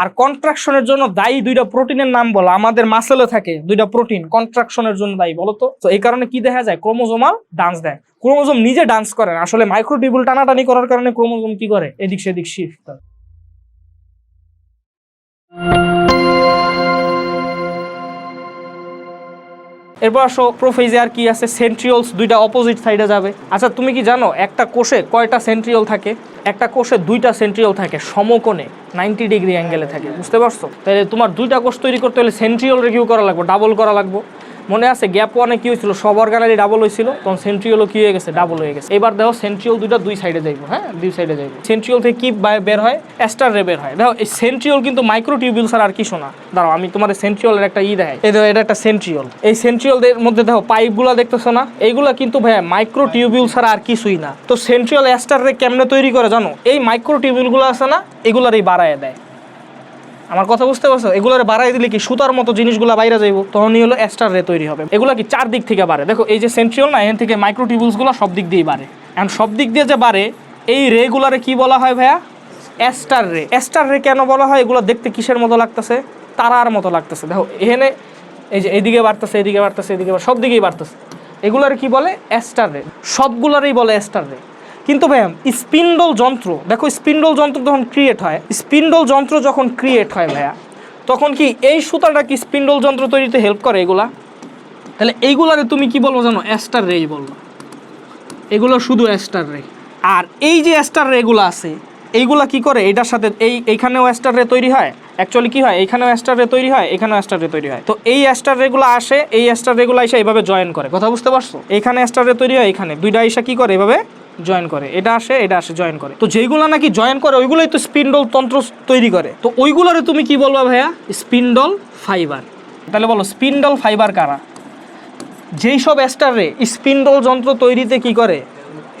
আর কন্ট্রাকশনের জন্য দায়ী দুইটা প্রোটিনের নাম বলো, আমাদের মাসেলে থাকে দুইটা প্রোটিন কন্ট্রাকশনের জন্য দায়ী, বলো তো? তো এই কারণে কি দেখা যায়? ক্রোমোজোমাল ডান্স দেয়। ক্রোমোজোম নিজে ডান্স করে আসলে মাইক্রোটিবুল টানাটানি করার কারণে ক্রোমোজোম কি করে? এদিক সেদিক শিফট করে এরপর আসো প্রোফেজে আর কি আছে? সেন্ট্রিওলস দুইটা অপোজিট সাইডে যাবে। আচ্ছা তুমি কি জানো, একটা কোষে কয়টা সেন্ট্রিওল থাকে? একটা কোষে দুইটা সেন্ট্রিওল থাকে, সমকোণে নাইনটি ডিগ্রি অ্যাঙ্গেলে থাকে, বুঝতে পারছ? তাহলে তোমার দুইটা কোষ তৈরি করতে হলে সেন্ট্রিওল রিভিউ করা লাগবে ডাবল করা লাগবে। মনে আছে গ্যাপ ওয়ানে কি হয়েছিল? সব অর্গানালি ডাবল হয়েছিল, তখন সেন্ট্রিওলও কি হয়ে গেছে? ডাবল হয়ে গেছে। এবার দেখো সেন্ট্রিওল দুইটা দুই সাইডে যাইবো হ্যাঁ? দুই সাইডে যাইবো। সেন্ট্রিওল থেকে কি বের হয়? অ্যাস্টার রে বের হয়। দেখো, এই সেন্ট্রিওল কিন্তু মাইক্রো মাইক্রোটিউবিউল ছাড়া আর কি শোনা দাঁড়াও, আমি তোমার সেন্ট্রিওলের একটা ই দেখাই। এই দেখো, এটা একটা সেন্ট্রিওল এই সেন্ট্রিওলদের মধ্যে দেখো, পাইপগুলো দেখতেছো না? এইগুলা কিন্তু ভাইয়া মাইক্রোটিউবিউল ছাড়া আর কিছুই না। তো সেন্ট্রিওল অ্যাস্টার রে কেমনে তৈরি করে জানো? এই মাইক্রো মাইক্রোটিউবিউলগুলো আছে না, এগুলারই বাড়ায় দেয়। আমার কথা বুঝতে পারছ? এগুলোর বাড়াই দিলে কি সুতার মতো জিনিসগুলো বাইরে যাইব? তখনই হলো এস্টার রে তৈরি হবে। এগুলো কি চার দিক থেকে বাড়ে? দেখো, এই যে সেন্ট্রিওল না, এখান থেকে মাইক্রোটিউবুলসগুলো সব দিক দিয়েই বাড়ে। এখন সব দিক দিয়ে যে বাড়ে, এই রেগুলারে কি বলা হয় ভাইয়া? এস্টার রে এস্টার রে কেন বলা হয়? এগুলো দেখতে কিসের মতো লাগতেছে? তারার মতো লাগতেছে। দেখো, এখানে এই যে এদিকে বাড়তেছে এদিকে বাড়তেছে, এদিকে সব দিকেই বাড়তেছে। এগুলার কি বলে? এস্টার রে সবগুলারই বলে এস্টার রে কিন্তু ভাইয়া, স্পিন্ডল যন্ত্র, দেখো স্পিন্ডল যন্ত্র যখন ক্রিয়েট হয়, স্পিন্ডল যন্ত্র যখন ক্রিয়েট হয় ভাইয়া, তখন কি এই সুতাটা কি স্পিন্ডল যন্ত্র তৈরিতে হেল্প করে এগুলা? তাহলে এইগুলারে তুমি কি বলব জানো? অ্যাস্টার রেই বলব। এগুলো শুধু অ্যাস্টার রে আর এই যে অ্যাস্টার রেগুলো আছে, এইগুলা কি করে? এটার সাথে এই, এইখানেও অ্যাস্টার রে তৈরি হয়। অ্যাকচুয়ালি কি হয়? এখানেও অ্যাস্টার রে তৈরি হয় এখানেও অ্যাস্টার রে তৈরি হয়। তো এই অ্যাস্টার রেগুলো আসে, এই অ্যাস্টার রেগুলো এসে এইভাবে জয়েন করে। কথা বুঝতে পারছ? এখানে অ্যাস্টার রে তৈরি হয় এখানে দুইটা এসে কি করে এভাবে? জয়েন করে। এটা আসে এটা আসে জয়েন করে। তো যেইগুলো নাকি জয়েন করে, ওইগুলোই তো স্পিন্ডল তন্ত্র তৈরি করে। তো ওইগুলোরে তুমি কি বলবা ভাইয়া? স্পিন্ডল ফাইবার তাহলে বলো স্পিন্ডল ফাইবার কারা? যেই সব অ্যাস্টারে স্পিন্ডল যন্ত্র তৈরিতে কি করে?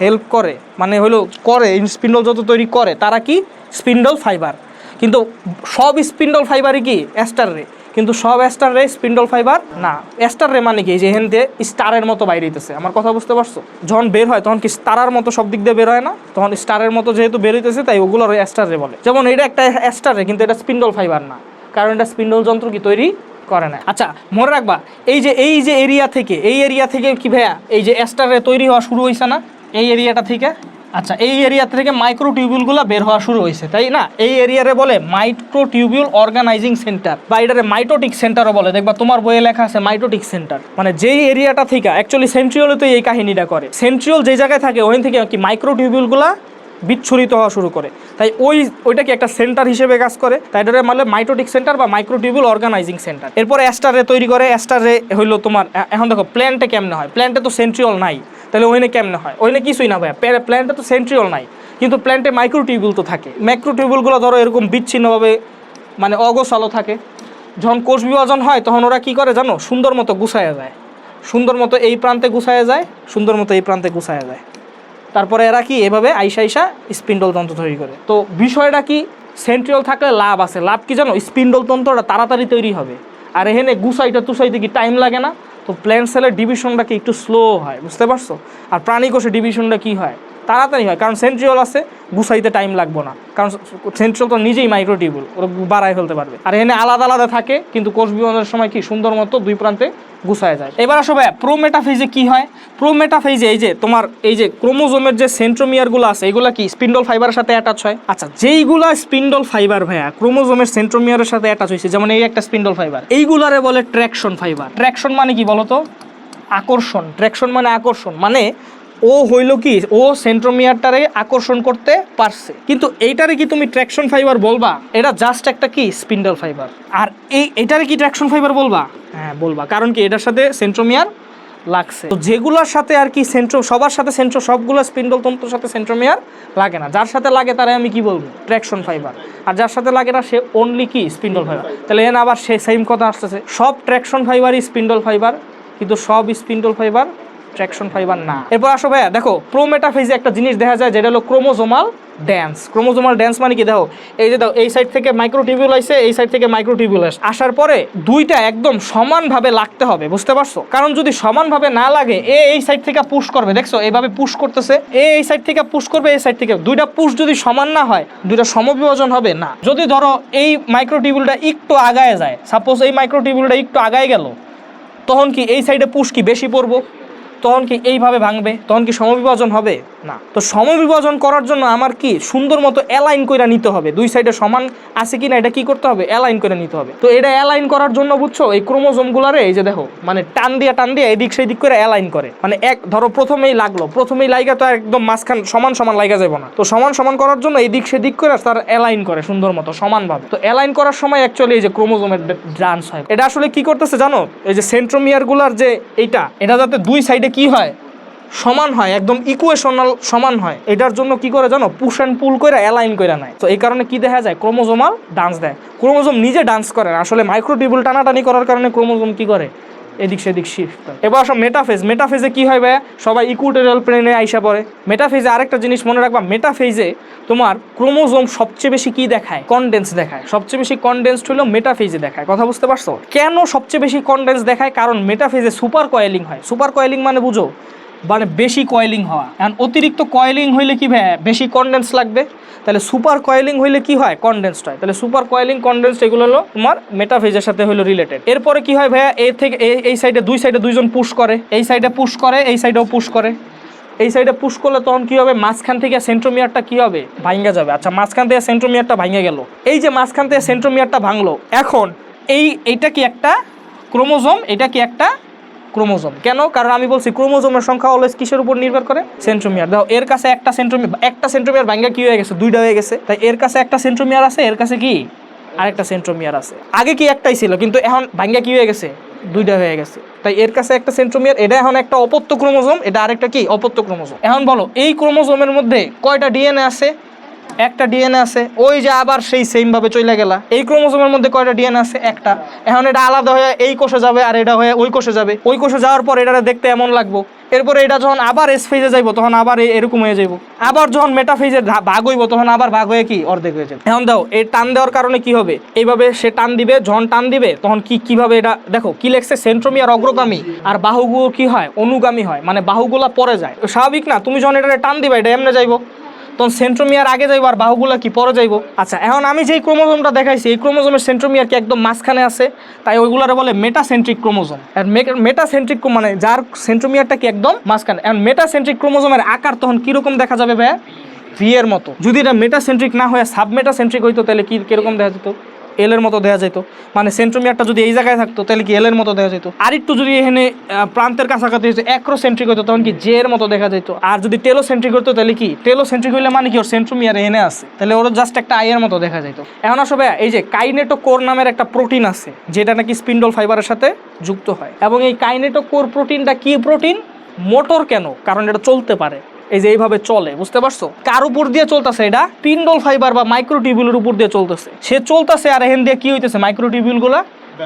হেল্প করে। মানে হলো করে স্পিন্ডল যন্ত্র তৈরি করে, তারা কি? স্পিন্ডল ফাইবার কিন্তু সব স্পিন্ডল ফাইবারই কি? অ্যাস্টার কিন্তু সব অ্যাস্টার রে স্পিন্ডল ফাইবার? না অ্যাস্টার রে মানে কি? যে হেন দিয়ে স্টারের মতো বাইরে হইতেছে। আমার কথা বুঝতে পারছ? যখন বের হয়, তখন কি স্টারার মতো সব দিক দিয়ে বের হয় না? তখন স্টারের মতো যেহেতু বের হইতেছে, তাই ওগুলোর অ্যাস্টার রে বলে। যেমন এটা একটা অ্যাস্টার রে কিন্তু এটা স্পিন্ডল ফাইবার না। কারণ এটা স্পিন্ডল যন্ত্র কি তৈরি করে না। আচ্ছা মনে রাখবা, এই যে এই যে এরিয়া থেকে, এই এরিয়া থেকে কি ভাইয়া, এই যে অ্যাস্টারে তৈরি হওয়া শুরু হয়েছে না? এই এরিয়াটা থেকে? আচ্ছা এই এরিয়া থেকে মাইক্রো টিউবিউলগুলো বের হওয়া শুরু হয়েছে, তাই না? এই এরিয়ারে বলে মাইক্রো টিউবিউল অর্গানাইজিং সেন্টার বা এটারে মাইটোটিক সেন্টারও বলে। দেখবা তোমার বইয়ে লেখা আছে মাইটোটিক সেন্টার মানে যেই এরিয়াটা থেকে অ্যাকচুয়ালি সেন্ট্রিওলে তো এই কাহিনীটা করে। সেন্ট্রিওল যে জায়গায় থাকে, ওখান থেকে কি মাইক্রো টিউবিউলগুলা বিচ্ছুরিত হওয়া শুরু করে। তাই ওই ওইটা কি একটা সেন্টার হিসেবে কাজ করে। তাই এটা মানে মাইটোটিক সেন্টার বা মাইক্রোটিউবুল অর্গানাইজিং সেন্টার। এরপরে অ্যাস্টারে তৈরি করে। অ্যাস্টারে হইল তোমার এখন দেখো, প্ল্যান্টে কেমনে হয়? প্ল্যান্টে তো সেন্ট্রিওল নাই। তাহলে ওইনে কেমনে হয়? ওইনে কিছুই না ভাইয়া। প্ল্যান্টে তো সেন্ট্রিওল নাই। কিন্তু প্ল্যান্টে মাইক্রোটিউবুল তো থাকে। মাইক্রোটিউবুলগুলো ধরো এরকম বিচ্ছিন্নভাবে মানে অগোছালো থাকে। যখন কোষ বিভাজন হয়, তখন ওরা কি করে জানো? সুন্দর মতো গুছায়া যায়। সুন্দর মতো এই প্রান্তে গুছায়া যায়, সুন্দর মতো এই প্রান্তে গুছায়া যায়। তারপরে এরা কি এভাবে আইসা আইসা স্পিন্ডল তন্ত্র তৈরি করে। তো বিষয়টা কি? সেন্ট্রিয়াল থাকলে লাভ আছে। লাভ কি জানো? স্পিন্ডল তন্ত্রটা তাড়াতাড়ি তৈরি হবে। আর এখানে গুসাইটা তুসাইতে কি টাইম লাগে না? তো প্ল্যান্ট সেলের ডিভিশনটা কি একটু স্লো হয়, বুঝতে পারছ? আর প্রাণী কোষের ডিভিশনটা কি হয়? তাড়াতাড়ি হয়, কারণ সেন্ট্রিওল আছে, গুছাইতে টাইম লাগবে না। কারণ সেন্ট্রিওল তো নিজেই মাইক্রোটিউবুল ওরা বাড়ায় ফেলতে পারবে। আর এখানে আলাদা আলাদা থাকে, কিন্তু কোষ বিভাজনের সময় কি সুন্দর মতো দুই প্রান্তে গুছায় যায়। এবার আসো ভাইয়া প্রোমেটাফেজে কি হয়? প্রোমেটাফেজে এই যে তোমার এই যে ক্রোমোজোমের যে সেন্ট্রোমিয়ারগুলো আছে, এগুলা কি স্পিন্ডল ফাইবারের সাথে অ্যাটাচ হয়? আচ্ছা যেইগুলা স্পিন্ডল ফাইবার ভাইয়া, ক্রোমোজোমের সেন্ট্রোমিয়ারের সাথে অ্যাটাচ হয়েছে, যেমন এই একটা স্পিন্ডল ফাইবার এইগুলারে বলে ট্র্যাকশন ফাইবার ট্র্যাকশন মানে কি বলতো? আকর্ষণ। ট্র্যাকশন মানে আকর্ষণ মানে ও হইল কি, ও সেন্ট্রোমিয়ারটারে আকর্ষণ করতে পারছে। কিন্তু এইটারে কি তুমি ট্র্যাকশন ফাইবার বলবা? এটা জাস্ট একটা কি স্পিন্ডল ফাইবার আর এই, এটারে কি ট্র্যাকশন ফাইবার বলবা? হ্যাঁ বলবা। কারণ কি, এটার সাথে সেন্ট্রোমিয়ার লাগছে। তো যেগুলোর সাথে আর কি সেন্ট্রো, সবার সাথে সেন্ট্রো, সবগুলো স্পিন্ডল তন্ত্রের সাথে সেন্ট্রোমিয়ার লাগে না। যার সাথে লাগে তারে আমি কি বলব? ট্র্যাকশন ফাইবার আর যার সাথে লাগে না, সে অনলি কি স্পিন্ডল ফাইবার তাহলে এখানে আবার সে সেম কথা আসতেছে। সব ট্র্যাকশন ফাইবারই স্পিন্ডল ফাইবার কিন্তু সব স্পিন্ডল ফাইবার ট্র্যাকশন ফাইবার না। এরপর আসো ভাইয়া, দেখো, প্রোমেটাফেজে একটা জিনিস দেখা যায় যেটা হলো ক্রোমোজোমাল ড্যান্স। ক্রোমোজোমাল ড্যান্স মানে কি? দেখো, এই যে দেখো, এই সাইড থেকে মাইক্রোটিবিউল আসছে এই সাইড থেকে মাইক্রোটিবিউল আসছে আসার পরে দুইটা একদম সমানভাবে লাগতে হবে, বুঝতে পারছ? কারণ যদি সমানভাবে না লাগে, এ এই সাইড থেকে পুশ করবে, দেখছ? এইভাবে পুশ করতেছে, এ এই সাইড থেকে পুশ করবে এই সাইড থেকে। দুইটা পুশ যদি সমান না হয়, দুইটা সমবিভাজন হবে না। যদি ধরো এই মাইক্রোটিবিউলটা একটু আগায় যায় সাপোজ এই মাইক্রোটিবিউলটা একটু আগায় গেল, তখন কি এই সাইডে পুশ কি বেশি পড়ব? তখন কি এইভাবে ভাঙবে তখন কি সমবিভাজন হবে। না। তো সমবিভাজন করার জন্য আমার কি সুন্দর মতো অ্যালাইন করে নিতে হবে? দুই সাইডে সমান আছে কি না এটা কি করতে হবে? অ্যালাইন করে নিতে হবে। তো এটা অ্যালাইন করার জন্য বুঝছ, এই ক্রোমোজোমগুলারে এই যে দেখো মানে টান দিয়ে টান দিয়ে এদিক সেদিক করে অ্যালাইন করে। মানে এক, ধরো প্রথমেই লাগল, প্রথমেই লাইগা তো একদম মাঝখান, সমান সমান লাইগা যাবে না। তো সমান সমান করার জন্য এদিক সেদিক করে তার অ্যালাইন করে সুন্দর মতো, সমানভাবে। তো অ্যালাইন করার সময় অ্যাকচুয়ালি এই যে ক্রোমোজোমের ডান্স হয়, এটা আসলে কি করতেছে জানো? এই যে সেন্ট্রোমিয়ারগুলার যে এইটা, এটা যাতে দুই সাইডে কি হয়? সমান হয়, একদম ইকুয়েশনাল সমান হয়। এটার জন্য কি করে জানো? পুশ অ্যান্ড পুল করে অ্যালাইন করে নেয়। তো এই কারণে কি দেখা যায়? ক্রোমোজোমাল ডান্স দেয়। ক্রোমোজোম নিজে ডান্স করে আসলে মাইক্রোটিবুল টানাটানি করার কারণে ক্রোমোজোম কি করে? এদিক সেদিক শিফট এবার আসো মেটাফেজ মেটাফেজে কি হয় ভাইয়া? সবাই ইকুইটোরিয়াল প্লেনে আইসা পড়ে। মেটাফেজে আরেকটা জিনিস মনে রাখবা। মেটাফেজে তোমার ক্রোমোজোম সবচেয়ে বেশি কি দেখায়? কনডেন্স দেখায়। সবচেয়ে বেশি কনডেন্সড হলো মেটাফেজে দেখায়। কথা বুঝতে পারছ? কেন সবচেয়ে বেশি কনডেন্স দেখায়? কারণ মেটাফেজে সুপার কয়েলিং হয়। সুপার কয়েলিং মানে বুঝো? মানে বেশি কয়েলিং হওয়া। এখন অতিরিক্ত কয়েলিং হইলে কি ভাই বেশি কনডেন্স লাগবে। তাহলে সুপার কয়েলিং হইলে কি হয়? কনডেন্সড হয়। তাহলে সুপার কয়েলিং কনডেন্সড এগুলো হলো তোমার মেটাফেজের সাথে হলো রিলেটেড এরপরে কি হয় ভাইয়া? এই থেকে এই- সাইডে দুই সাইডে দুইজন পুশ করে। এই সাইডে পুশ করে, এই সাইডেও পুশ করে। এই সাইডে পুশ করলে তখন কি হবে? মাঝখান থেকে সেন্ট্রোমিয়ারটা কি হবে? ভাঙ্গা যাবে। আচ্ছা মাঝখান থেকে সেন্ট্রোমিয়ারটা ভাঙ্গে গেল। এই যে মাঝখান থেকে সেন্ট্রোমিয়ারটা ভাঙলো। এখন এই, এইটা কি একটা ক্রোমোজোম এটা কি একটা ক্রোমোজোম। কেন? কারণ আমি বলছি, ক্রোমোজোমের সংখ্যা অলওয়েজ কিসের উপর নির্ভর করে? সেন্ট্রোমিয়ার। দেখো, এর কাছে একটা সেন্ট্রোমিয়ার একটা সেন্ট্রোমিয়ার ভাঙ্গা কি হয়ে গেছে? দুইটা হয়ে গেছে। তাই এর কাছে একটা সেন্ট্রোমিয়ার আছে, এর কাছে কি? আরেকটা সেন্ট্রোমিয়ার আছে। আগে কি একটাই ছিল, কিন্তু এখন ভাঙ্গা কি হয়ে গেছে? দুইটা হয়ে গেছে। তাই এর কাছে একটা সেন্ট্রোমিয়ার, এটা এখন একটা অপত্য ক্রোমোজোম, এটা আরেকটা কি? অপত্য ক্রোমোজোম। এখন বলো, এই ক্রোমোজোমের মধ্যে কয়টা ডিএনএ আছে? একটা ডিএনএ আছে, ওই যে আবার সেই সেম ভাবে চলে গেলা। এই ক্রোমোজোমের মধ্যে কয়টা ডিএনএ আছে? একটা। এখন এটা আলাদা হয়ে এই কোষে যাবে আর এটা হয়ে ওই কোষে যাবে। ওই কোষে যাওয়ার পর এটা দেখতে এমন লাগবো। এরপরে এটা যখন আবার এস ফেজে যাইবো, তখন আবার এরকম হয়ে যাইবো। আবার যখন মেটা মেটাফেজে ভাগ হইব, তখন আবার ভাগ হয়ে কি? অর্ধেক হয়ে যাবে। এখন দাও, এই টান দেওয়ার কারণে কি হবে? এইভাবে সে টান দিবে, যখন টান দিবে, তখন কি কীভাবে এটা দেখো, কি লেখছে? সেন্ট্রোমিয়ার অগ্রগামী। আর বাহুগুলো কি হয়? অনুগামী হয়। মানে বাহুগুলা পরে যায়। স্বাভাবিক না? তুমি যখন এটা টান দিবে, এটা এমনি যাইবো। তখন সেন্ট্রোমিয়ার আগে যাইব আর বাহুগুলা কি পরে যাইব? আচ্ছা এখন আমি যেই ক্রোমোজোমটা দেখাইছি, এই ক্রোমোজোমের সেন্ট্রোমিয়ার কি একদম মাঝখানে আছে? তাই ওইগুলারে বলে মেটাসেন্ট্রিক ক্রোমোজোম। আর মেটাসেন্ট্রিক মানে যার সেন্ট্রোমিয়ারটা কি একদম মাঝখানে? এখন মেটাসেন্ট্রিক ক্রোমোজোমের আকার তখন কীরকম দেখা যাবে ভাইয়া? ভি এর মতো। যদি এটা মেটাসেন্ট্রিক না হয়ে সাবমেটাসেন্ট্রিক হইতো, তাহলে কী কীরকম দেখা যেত? এল এর মতো দেখা যেত মানে সেন্ট্রোমিয়ারটা যদি এই জায়গায় থাকতো, তাহলে কি এল এর মতো দেওয়া যেত আর একটু যদি এখানে প্রান্তের কাছাকাছি অ্যাক্রোসেন্ট্রিক হতো তখন কি জে এর মতো দেখা যেত আর যদি টেলোসেন্ট্রিক হতো তাহলে কি? টেলোসেন্ট্রিক হইলে মানে কি ওর সেন্ট্রোমিয়ার এনে আছে? তাহলে ওর জাস্ট একটা আই এর মতো দেখা যেত এখন আসো ভাইয়া, এই যে কাইনেটো কোর নামের একটা প্রোটিন আছে, যেটা নাকি স্পিন্ডল ফাইবারের সাথে যুক্ত হয়। এবং এই কাইনেটো কোর প্রোটিনটা কি প্রোটিন? মোটর কেন? কারণ এটা চলতে পারে। এই যে এইভাবে চলে, বুঝতে পারছ? কার উপর দিয়ে চলতেছে এটা? পিন্ডল ফাইবার বা মাইক্রো টিউবুলের উপর দিয়ে চলতেছে। সে চলতেছে আর এখান দিয়ে কি হইতেছে? মাইক্রো গুলা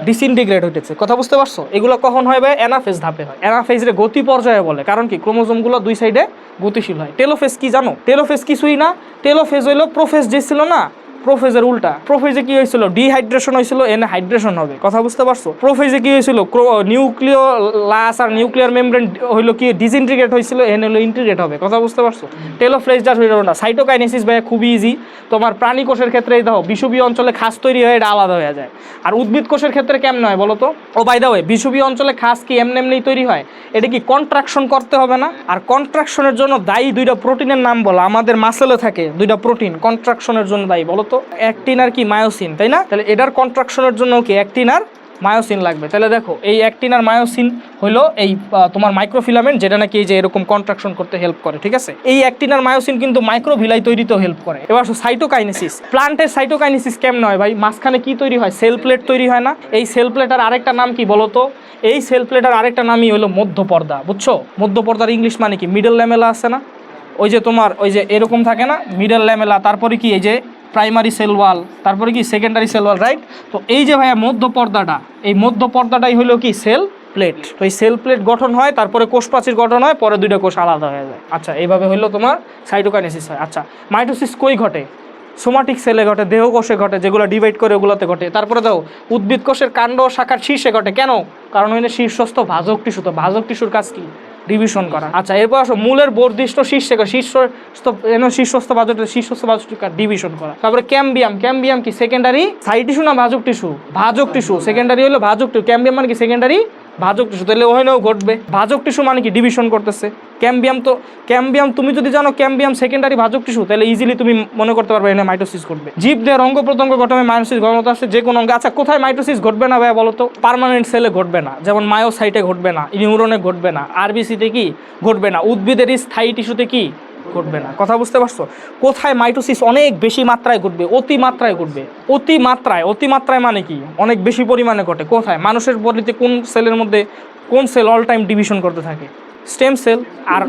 ডিসইনটিগ্রেট হইতেছে। কথা বুঝতে পারছ? এগুলো কখন হয় ভাই? অ্যানাফেজ ধাপে হয়। অ্যানাফেজ রে গতি পর্যায়ে বলে। কারণ কি? ক্রোমোজোমগুলো দুই সাইডে গতিশীল হয়। টেলোফেজ কি জানো? টেলোফেজ কিছুই না। টেলোফেজ হইল প্রোফেজ যে ছিল না প্রোফেজের উল্টা প্রোফেজে কি হয়েছিল? ডিহাইড্রেশন হয়েছিল এনে হাইড্রেশন হবে। কথা বুঝতে পারছ? প্রোফেজে কি হয়েছিল? নিউক্লিয় লাস আর নিউক্লিয়ার মেমব্রেন হইল কি? ডিসইন্টিগ্রেট হয়েছিল এনে হলো ইন্টিগ্রেট হবে। কথা বুঝতে পারছ? টেলোফ্লেজ জাস্ট হইল না। সাইটোকাইনেসিস ভাই খুবই ইজি তোমার প্রাণী কোষের ক্ষেত্রে দেখো বিষুবীয় অঞ্চলে খাস তৈরি হয়ে এটা আলাদা হয়ে যায়। আর উদ্ভিদ কোষের ক্ষেত্রে কেমন হয় বলো তো ও বাই দা ওয়ে বিষুবীয় অঞ্চলে খাস কি এমনি এমনি তৈরি হয়? এটা কি কন্ট্রাকশন করতে হবে না? আর কন্ট্রাকশনের জন্য দায়ী দুইটা প্রোটিনের নাম বলো। আমাদের মাসেলে থাকে দুইটা প্রোটিন কন্ট্রাকশনের জন্য দায়ী বলো অ্যাক্টিন আর কি মায়োসিন তাই না? তাহলে এটার কন্ট্রাকশনের জন্য কি অ্যাক্টিন আর মায়োসিন লাগবে? তাহলে দেখো, এই অ্যাক্টিন আর মায়োসিন হলো এই তোমার মাইক্রোফিলামেন্ট যেটা নাকি এই যে এরকম কন্ট্রাকশন করতে হেল্প করে, ঠিক আছে? এই অ্যাক্টিন আর মায়োসিন কিন্তু মাইক্রোভিলাই তৈরিতেও হেল্প করে। এবার সাইটোকাইনেসিস প্লান্টের সাইটোকাইনেসিস কেমন হয় ভাই? মাঝখানে কি তৈরি হয়? সেল প্লেট তৈরি হয় না? এই সেল প্লেটার আরেকটা নাম কি বলো তো? এই সেল প্লেটার আরেকটা নামই হলো মধ্যপর্দা, বুঝছ? মধ্যপর্দার ইংলিশ মানে কি? মিডল ল্যামেলা আছে না? ওই যে তোমার, ওই যে এরকম থাকে না? মিডল ল্যামেলা তারপরে কি এই যে প্রাইমারি সেল ওয়াল তারপরে কি সেকেন্ডারি সেল ওয়াল রাইট তো এই যে ভাইয়া মধ্য পর্দাটা, এই মধ্য পর্দাটাই হলো কি সেল প্লেট তো এই সেল প্লেট গঠন হয়, তারপরে কোষ প্রাচীর গঠন হয়, পরে দুইটা কোষ আলাদা হয়ে যায়। আচ্ছা এইভাবে হইল তোমার সাইটোকাইনেসিস হয়। আচ্ছা মাইটোসিস কই ঘটে? সোমাটিক সেলে ঘটে, দেহ কোষে ঘটে, যেগুলো ডিভাইড করে ওগুলোতে ঘটে। তারপরে দাও, উদ্ভিদ কোষের কাণ্ড শাখার শীর্ষে ঘটে। কেন? কারণ হইলে শীর্ষস্থ ভাজক টিস্যু। তো ভাজক টিস্যুর কাজ কি? ডিভিশন করা। আচ্ছা এরপর আসো, মূলের বর্ধিষ্ট শীর্ষে শীর্ষস্থ শীর্ষস্থ ভাজক শীর্ষস্থ ভাজক ডিভিশন করা। তারপরে ক্যাম্বিয়াম ক্যাম্বিয়াম কি সেকেন্ডারি সাইড টিস্যু না ভাজক টিস্যু ভাজক টিস্যু সেকেন্ডারি হলো ভাজক টিস্যু ক্যাম্বিয়াম মানে কি সেকেন্ডারি ভাজক টিস্যু তাহলে ওখানেও ঘটবে। ভাজক টিস্যু মানে কি? ডিভিশন করতেছে। ক্যাম্বিয়াম তো ক্যাম্বিয়াম তুমি যদি জানো ক্যাম্বিয়াম সেকেন্ডারি ভাজক টিস্যু তাহলে ইজিলি তুমি মনে করতে পারবে এখানে মাইটোসিস ঘটবে। জীব দেহের অঙ্গ প্রত্যঙ্গ গঠনে মাইটোসিস ঘটনা আছে, যে কোনো অঙ্গে। আচ্ছা কোথায় মাইটোসিস ঘটবে না ভাইয়া বলো তো পার্মানেন্ট সেলে ঘটবে না। যেমন মায়োসাইটে ঘটবে না নিউরনে ঘটবে না। আরবিসিতে কি? ঘটবে না। উদ্ভিদের স্থায়ী টিস্যুতে কি? ঘটবে না। কথা বুঝতে পারছ? কোথায় মাইটোসিস অনেক বেশি মাত্রায় ঘটবে? অতি মাত্রায় ঘটবে। অতি মাত্রায় অতি মাত্রায় মানে কি? অনেক বেশি পরিমাণে ঘটে। কোথায়? মানুষের বডিতে কোন সেলের মধ্যে কোন সেল অল টাইম ডিভিশন করতে থাকে? স্টেম সেল আর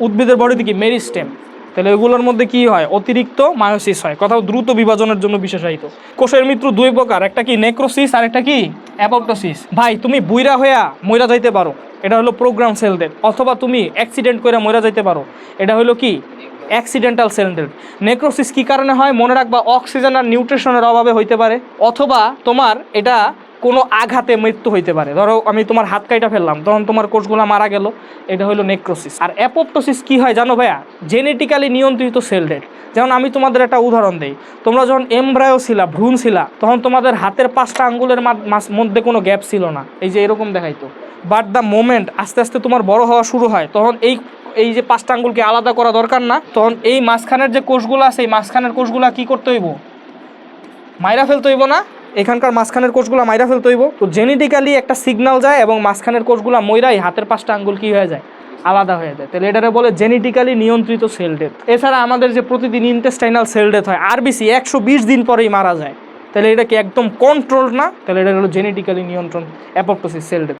উদ্ভিদের বডিতে কি? মেরি স্টেম তাহলে এগুলোর মধ্যে কি হয়? অতিরিক্ত মায়োসিস হয়। কোথাও দ্রুত বিভাজনের জন্য বিশেষায়িত। কোষের মৃত্যু দুই প্রকার। একটা কি নেক্রোসিস আর একটা কি অ্যাপোপ্টোসিস ভাই, তুমি বুইরা হইয়া মইরা যাইতে পারো। এটা হলো প্রোগ্রাম সেলদের অথবা তুমি অ্যাক্সিডেন্ট করে মরে যাইতে পারো। এটা হলো কি? অ্যাক্সিডেন্টাল সেল ডেথ নেক্রোসিস কী কারণে হয়? মনে রাখবা অক্সিজেন আর নিউট্রিশনের অভাবে হইতে পারে। অথবা তোমার এটা কোনো আঘাতে মৃত্যু হইতে পারে। ধরো আমি তোমার হাত কাইটা ফেললাম, তখন তোমার কোষগুলো মারা গেল, এটা হলো নেক্রোসিস আর অ্যাপোপ্টোসিস কি হয় জানো ভাইয়া? জেনেটিক্যালি নিয়ন্ত্রিত সেল ডেট যেমন আমি তোমাদের একটা উদাহরণ দিই। তোমরা যখন এমব্রায়ো ছিলা, ভ্রূণ ছিলা, তখন তোমাদের হাতের পাঁচটা আঙ্গুলের মধ্যে কোনো গ্যাপ ছিল না। এই যে এরকম দেখাইতো। বাট দ্য মোমেন্ট আস্তে আস্তে তোমার বড় হওয়া শুরু হয়, তখন এই এই যে পাঁচটা আঙ্গুলকে আলাদা করা দরকার না, তখন এই মাঝখানের যে কোষগুলো আছে, এই মাঝখানের কোষগুলো কি করতে হইব? মাইরা ফেলতে হইব না? এখানকার মাঝখানের কোষগুলো মাইরা ফেলতে হইব। তো জেনেটিক্যালি একটা সিগনাল যায় এবং মাঝখানের কোষগুলো মইরাই হাতের পাঁচটা আঙ্গুল কী হয়ে যায়? আলাদা হয়ে যায়। তাহলে এটারে বলে জেনেটিক্যালি নিয়ন্ত্রিত সেল ডেথ এছাড়া আমাদের যে প্রতিদিন ইন্টেস্টাইনাল সেল ডেথ হয় আরবিসি একশো বিশ দিন পরেই মারা যায়। তাহলে এটা কি একদম কন্ট্রোল না? তাহলে এটা হলো জেনেটিক্যালি নিয়ন্ত্রণ অ্যাপোপ্টোসিস সেল ডেথ